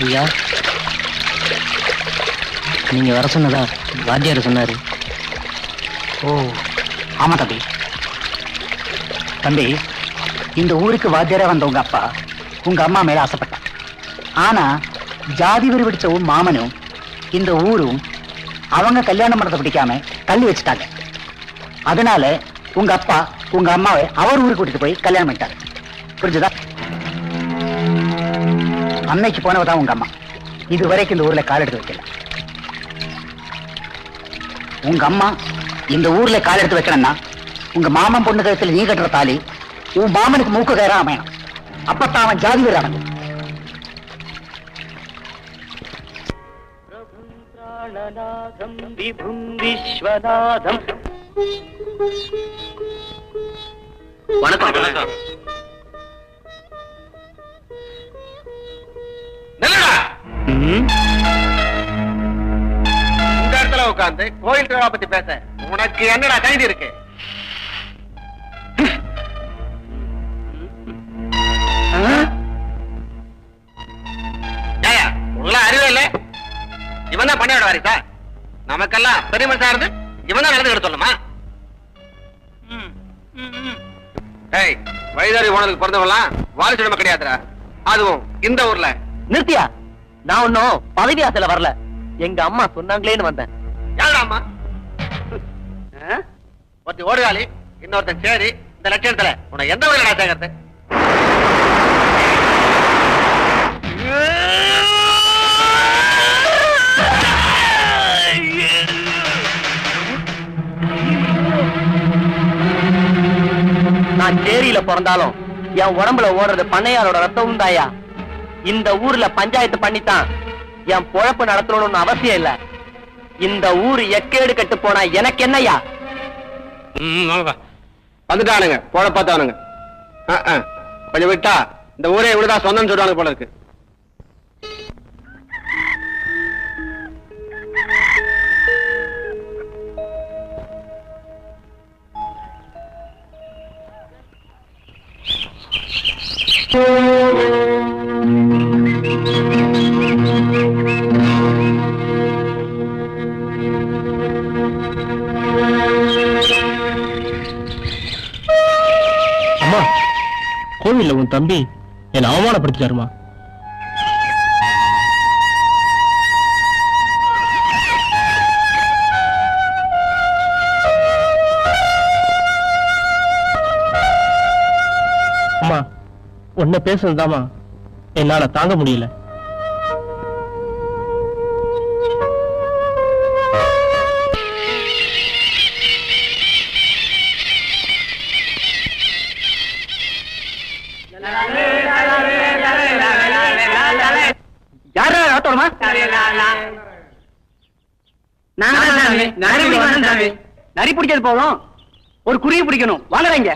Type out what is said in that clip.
ஐயா. நீங்க வர சொன்னதா வாத்தியார் சொன்னாரு. ஓ. ஆமா தம்பி. தம்பி இந்த ஊருக்கு வாத்தியாரா வந்த உங்க அப்பா உங்க அம்மா மேல ஆசைப்பட்டான். ஆனா ஜாதி வெறி பிடிச்ச உன் மாமனும் இந்த ஊரும் அவங்க கல்யாணம் பண்ணதை பிடிக்காம தள்ளி வச்சுட்டாங்க. அதனால உங்க அப்பா உங்க அம்மாவை அவர் ஊருக்கு கூட்டிட்டு போய் கல்யாணம் பண்ணிட்டாரு. புரிஞ்சுதா? அன்னைக்கு போனவ தான் உங்க அம்மா. இது வரைக்கும் இந்த ஊர்ல கால் எடுத்து வைக்கல. உங்க அம்மா இந்த ஊர்ல கால் எடுத்து வைக்கணும்னா உங்க மாமன் பொண்ணு கழுத்துல நீ கட்டுற தாலி உன் மாமனுக்கு மூக்கு கயிறா அமையணும். அப்பத்தான் அவன் ஜாதி வீர அடங்கும். விபும் விஸ்வநாதம் வணக்கம் வணக்கம். இந்த இடத்துல உட்கார்ந்து கோயில் திருவிழா பத்தி பேச. உனக்கு என்னடா கைது இருக்கு? அறிவே இல்ல? இவன் தான் பண்ணியோட வாரிசா? நமக்கெல்லாம் பெரிய மனுஷா இருந்து இவன் தான் நடந்துக்கிட்டு சொல்லுமா ஏய் வயதாரி போனதுக்கு பிறந்தவங்களாம் வாரிசு உடம்பு கிடையாதுடா. அதுவும் இந்த ஊர்ல. நிறுத்தியா? நான் ஒன்னும் பதவி ஆசையில வரல. எங்க அம்மா சொன்னாங்களேன்னு வந்தேன். யாரா ஒருத்தி ஓடுகாலி இன்னொருத்தன் சேரி இந்த லட்சணத்துல. உன்னை எந்த வகையில சேர்க்கறது? நான் சேரியில பிறந்தாலும் என் உடம்புல ஓடுறது பண்ணையாரோட ரத்தமும் தாயா இந்த ஊர்ல பஞ்சாயத்து பண்ணித்தான். என் பொழப்பு நடத்தணும்னு அவசியம் இல்லை. இந்த ஊர் எக்கேடு கட்டு போனா எனக்கு என்னய்யா? வந்துட்டானுங்க. போட பார்த்தானுங்க. கொஞ்சம் விட்டா இந்த ஊரே இவ்வளவுதான் சொந்தம் சொல்றாங்க போல இருக்கு. அம்மா கோவில்ல உன் தம்பி என்னை அவமானப்படுத்திட்டாருமா? அம்மா உன்னை பேசுறதுதாமா என்னால தாங்க முடியல. ஆட்டோமா நரி பிடிக்கிறது போதும். ஒரு குருவி பிடிக்கணும். வாங்கடா இங்க.